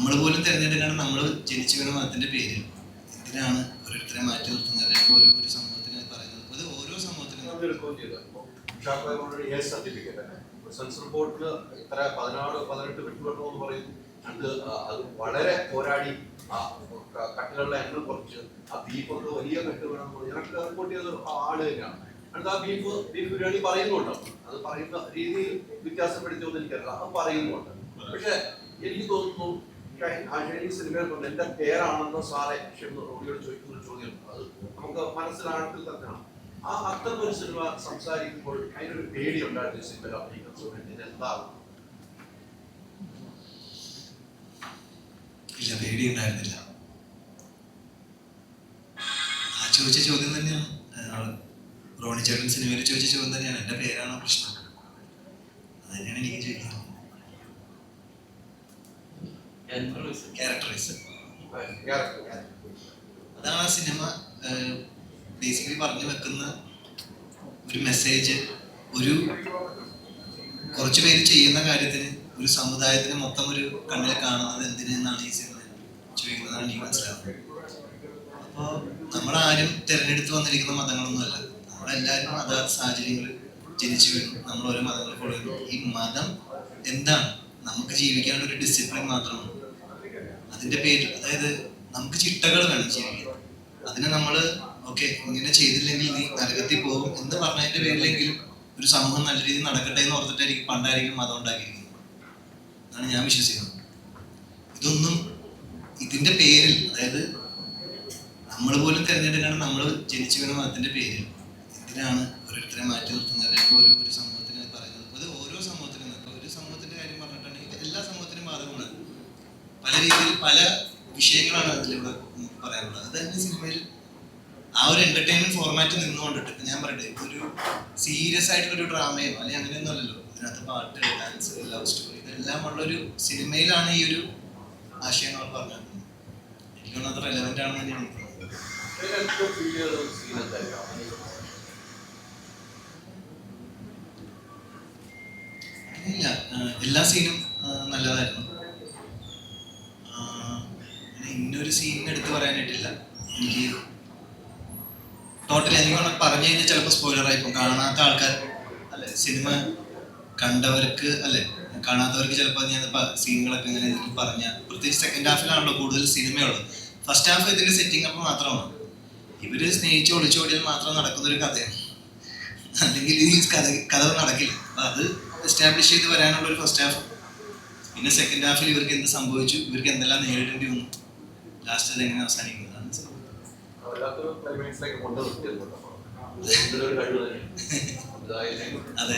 നമ്മൾ പോലും തിരഞ്ഞെടുക്കാണ് നമ്മൾ ജനിച്ചു വീണ മതത്തിന്റെ പേര് എന്തിനാണ് ഓരോരുത്തരെ മാറ്റി നിർത്തുന്നത്. അല്ലെങ്കിൽ ഓരോ ഒരു സമൂഹത്തിന് പറയുന്നത്. അത് ഓരോ സമൂഹത്തിനും സെൻസർ ബോർഡിൽ ഇത്ര പതിനാറ് പതിനെട്ട് വെട്ടുകെട്ടോ എന്ന് പറയുന്നു അത് അത് വളരെ പോരാടി ആ കട്ടുകളുടെ എണ്ണം കുറച്ച് ആ ബീഫ് ഒരു വലിയ കട്ട് വേണം എന്ന് പറഞ്ഞു ഞങ്ങൾക്ക് റിപ്പോർട്ട് ചെയ്ത ആൾ തന്നെയാണ്. ആ ബീഫ് ബീഫ് ബിരിയാണി പറയുന്നുണ്ട്. അത് പറയുന്ന രീതിയിൽ വ്യത്യാസപ്പെടുത്തിയൊന്നും എനിക്കറിയില്ല. അത് പറയുന്നുണ്ട്. പക്ഷെ എനിക്ക് തോന്നുന്നു ഷൈൻ- ആ ഷൈനി സിനിമയിൽ എന്റെ പേരാണെന്ന് സാറെ റോഡിയോട് ചോദിക്കുന്ന ചോദ്യം അത് നമുക്ക് മനസ്സിലാണെങ്കിൽ തന്നെയാണ്. ആ അത്തരം ഒരു സിനിമ സംസാരിക്കുമ്പോൾ അതിനൊരു പേടി ഉണ്ടായിരുന്നു സിനിമയിൽ അഭിനയിക്കുന്ന ഇത് എന്താകും ഇല്ല പേടി ഉണ്ടായിരുന്നില്ല ആ ചോദിച്ച ചോദ്യം തന്നെയാണ്. റോണി ചേട്ടൻ സിനിമയിൽ ചോദിച്ച ചോദ്യം തന്നെയാണ്. എന്റെ പേരാണോ പ്രശ്നം? അത് എനിക്ക് ചോദിക്കുന്നത് ക്യാരക്ടറൈസ് അതാണ് ആ സിനിമ ബേസിക്കലി പറഞ്ഞു വെക്കുന്ന ഒരു മെസ്സേജ് ഒരു കുറച്ച് പേര് ചെയ്യുന്ന കാര്യത്തിന് ഒരു സമുദായത്തിന് മൊത്തം ഒരു കണ്ണിൽ കാണുന്നത് എന്തിനാണ് ഈ സിനിമ ചോദിക്കുന്നതാണ് എനിക്ക് മനസ്സിലാവുന്നത് അപ്പോൾ നമ്മളാരും തിരഞ്ഞെടുത്ത് വന്നിരിക്കുന്ന മതങ്ങളൊന്നുമല്ല. നമ്മളെല്ലാവരും അതാത് സാഹചര്യങ്ങളിൽ ജനിച്ചു വീണു. നമ്മൾ ഓരോ മതങ്ങൾ കൊടുക്കുന്നു ഈ മതം എന്താണ്? നമുക്ക് ജീവിക്കാനുള്ള ഒരു ഡിസിപ്ലിൻ മാത്രമാണ്. അതിന്റെ പേരിൽ അതായത് നമുക്ക് ചിട്ടകൾ വേണം ജീവിക്കാൻ അതിനെ നമ്മൾ ഓക്കെ ഇങ്ങനെ ചെയ്തില്ലെങ്കിൽ നീ നരകത്തിൽ പോകും എന്ന് പറഞ്ഞതിന്റെ പേരിലെങ്കിലും ഒരു സമൂഹം നല്ല രീതിയിൽ നടക്കട്ടെ എന്ന് ഓർത്തിട്ടായിരിക്കും പണ്ടായിരിക്കും മതം ഉണ്ടാക്കിയിരിക്കുന്നത്. എന്നാണ് ഞാൻ വിശ്വസിക്കുന്നത്. ഇതൊന്നും ഇതിന്റെ പേരിൽ അതായത് നമ്മൾ പോലും തിരഞ്ഞെടുക്കാണ് നമ്മൾ ജനിച്ചു വീണ മതത്തിന്റെ പേരിൽ എന്തിനാണ് ഓരോരുത്തരെ മാറ്റി നിർത്തുന്നത്. അല്ലെങ്കിൽ ഒരു സമൂഹത്തിന് പറയുന്നത് അത് ഓരോ സമൂഹത്തിനും ഇപ്പൊ ഒരു സമൂഹത്തിന്റെ കാര്യം പറഞ്ഞിട്ടുണ്ടെങ്കിൽ എല്ലാ സമൂഹത്തിനും ബാധകമാണ് പല രീതിയിൽ പല വിഷയങ്ങളാണ് അതിലൂടെ പറയാനുള്ളത്. അത് തന്നെ സിനിമയിൽ ആ ഒരു എന്റർടൈൻമെന്റ് ഫോർമാറ്റ് നിന്നുകൊണ്ടിട്ട് ഞാൻ പറയട്ടെ ഒരു സീരിയസ് ആയിട്ടുള്ള ഒരു ഡ്രാമയോ അല്ലെങ്കിൽ അങ്ങനെയൊന്നും അല്ലല്ലോ. ഇതിനകത്ത് പാട്ട് ഡാൻസ് ലവ് സ്റ്റോറി ഇതെല്ലാം ഉള്ള ഒരു സിനിമയിലാണ് ഈ ഒരു ആശയം നമ്മൾ പറഞ്ഞത് എനിക്ക് തോന്നുന്നത് അത് റെലവെന്റ് ആണെന്ന് തന്നെയാണ് എല്ലാ സീനും നല്ലതായിരുന്നു. ഇന്നൊരു സീൻ എടുത്ത് പറയാനായിട്ടില്ല. എനിക്ക് ടോട്ടലി എനിക്ക് പറഞ്ഞു കഴിഞ്ഞാൽ ചിലപ്പോൾ സ്പോയിലർ പോകും കാണാത്ത ആൾക്കാർ അല്ലെ സിനിമ കണ്ടവർക്ക് അല്ലെ കാണാത്തവർക്ക് ചിലപ്പോൾ ഞാൻ സീനുകളൊക്കെ ഇങ്ങനെ എനിക്ക് പറഞ്ഞ പ്രത്യേകിച്ച് സെക്കൻഡ് ഹാഫിലാണല്ലോ കൂടുതൽ സിനിമയുള്ളത് ഫസ്റ്റ് ഹാഫ് ഇതിന്റെ സെറ്റിംഗ് അപ്പ് മാത്രമാണ്. ഇവർ സ്നേഹിച്ച് ഒളിച്ചോടിയാൽ മാത്രം നടക്കുന്ന ഒരു കഥയാണ്. അല്ലെങ്കിൽ ഈ കഥ കഥ നടക്കില്ല. അപ്പൊ അത് എസ്റ്റാബ്ലിഷ് ചെയ്ത് വരാനുള്ള ഒരു ഫസ്റ്റ് ഹാഫ് പിന്നെ സെക്കൻഡ് ഹാഫിൽ ഇവർക്ക് എന്ത് സംഭവിച്ചു? ഇവർക്ക് എന്തെല്ലാം നേരിടേണ്ടി വന്നു? ലാസ്റ്റ് അത് എങ്ങനെ അവസാനിക്കുന്നതാണ് അതെ.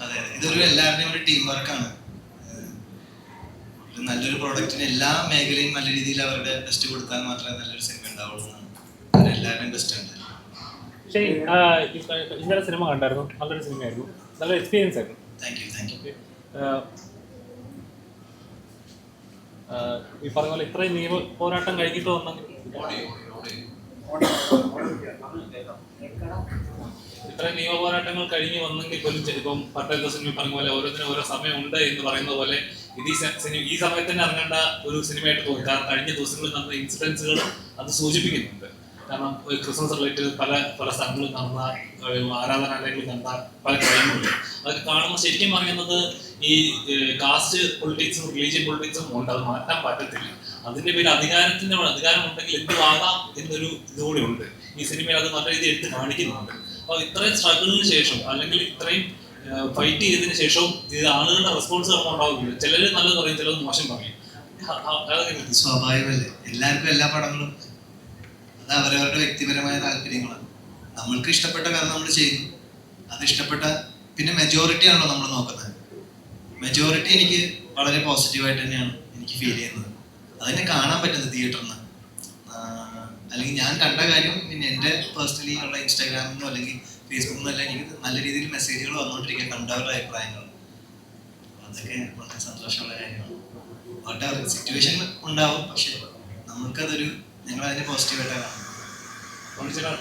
അതെ ഇതൊരു എല്ലാവരുടെയും ഒരു ടീം വർക്കാണ് നല്ലൊരു പ്രോഡക്റ്റിന് എല്ലാ മേഖലയും നല്ല രീതിയിൽ അവരുടെ ബെസ്റ്റ് കൊടുത്താൽ മാത്രമേ നല്ലൊരു സിനിമ ഉണ്ടാവുള്ളൂ എന്നാണ്. അവരെല്ലാവരുടെയും ബെസ്റ്റ് ഉണ്ട്. ഇന്നലെ സിനിമ കണ്ടായിരുന്നു. നല്ലൊരു സിനിമയായിരുന്നു നല്ല എക്സ്പീരിയൻസ് ആയിരുന്നു. താങ്ക് യു താങ്ക് യു ഈ പറഞ്ഞ പോലെ ഇത്രയും നിയമ പോരാട്ടം കഴിഞ്ഞിട്ട് വന്നെങ്കിൽ. ഇത്രയും നിയമ പോരാട്ടങ്ങൾ കഴിഞ്ഞ് വന്നെങ്കിൽ പോലും ചിലപ്പം പട്ടേൽ സിനിമ പറഞ്ഞ പോലെ ഓരോന്നിനും ഓരോ സമയമുണ്ട് എന്ന് പറയുന്ന പോലെ ഇത് ഈ സിനിമ ഈ സമയത്ത് തന്നെ ഇറങ്ങേണ്ട ഒരു സിനിമയായിട്ട് തോന്നി കാരണം കഴിഞ്ഞ ദിവസങ്ങളിൽ നടന്ന ഇൻസിഡൻസുകൾ അത് സൂചിപ്പിക്കുന്നുണ്ട്. കാരണം ഒരു ക്രിസ്മസ് റിലേറ്റഡ് പല പല സ്ഥലങ്ങളിൽ നടന്ന ആരാധനാലയങ്ങളിൽ നടന്ന പല കാര്യങ്ങളുണ്ട്. അതൊക്കെ കാണുമ്പോൾ ശരിക്കും പറയുന്നത് ഈ കാസ്റ്റ് പൊളിറ്റിക്സും റിലീജിയൻ പൊളിറ്റിക്സും ഉണ്ട്. അത് മാറ്റാൻ പറ്റത്തില്ല. അതിന്റെ പേര് അധികാരത്തിന്റെ അധികാരം ഉണ്ടെങ്കിൽ എന്തുവാകാം എന്നൊരു ഇതുകൂടി ഉണ്ട്. ഈ സിനിമയിൽ അത് നല്ല രീതിയിൽ എടുത്ത് കാണിക്കുന്നുണ്ട്. അപ്പോൾ ഇത്രയും സ്ട്രഗിളിന് ശേഷം അല്ലെങ്കിൽ ഇത്രയും ഫൈറ്റ് ചെയ്തതിന് ശേഷവും ഇത് ആളുകളുടെ റെസ്പോൺസ് നമുക്ക് ഉണ്ടാവില്ല. ചിലർ നല്ലത് പറയും ചിലത് മോശം പറയും. സ്വാഭാവികമല്ലേ? എല്ലാവർക്കും എല്ലാ പടങ്ങളും അത് അവരവരുടെ വ്യക്തിപരമായ താല്പര്യങ്ങളാണ്. നമ്മൾക്ക് ഇഷ്ടപ്പെട്ട കാര്യം നമ്മൾ ചെയ്യുന്നു. അത് ഇഷ്ടപ്പെട്ട പിന്നെ മെജോറിറ്റി ആണല്ലോ നമ്മൾ നോക്കുന്നത്. മെജോറിറ്റി എനിക്ക് വളരെ പോസിറ്റീവായിട്ട് തന്നെയാണ് എനിക്ക് ഫീൽ ചെയ്യുന്നത്. അതിനെ കാണാൻ പറ്റുന്നത് തിയേറ്ററിൽ നിന്ന് അല്ലെങ്കിൽ ഞാൻ കണ്ട കാര്യം പിന്നെ എന്റെ പേഴ്സണലി ഉള്ള ഇൻസ്റ്റാഗ്രാമിൽ നിന്നോ അല്ലെങ്കിൽ ഫേസ്ബുക്കിൽ നിന്നോ എല്ലാം എനിക്ക് നല്ല രീതിയിൽ മെസ്സേജുകൾ വന്നുകൊണ്ടിരിക്കുക കണ്ടവരുടെ അഭിപ്രായങ്ങൾ. അതൊക്കെ വളരെ സന്തോഷമുള്ള കാര്യമാണ്. സിറ്റുവേഷൻ ഉണ്ടാവും. പക്ഷെ നമുക്കതൊരു ഞങ്ങൾ അതിനെ പോസിറ്റീവായിട്ടാണ് കാണുന്നത് തോന്നിച്ചിട്ടാണ്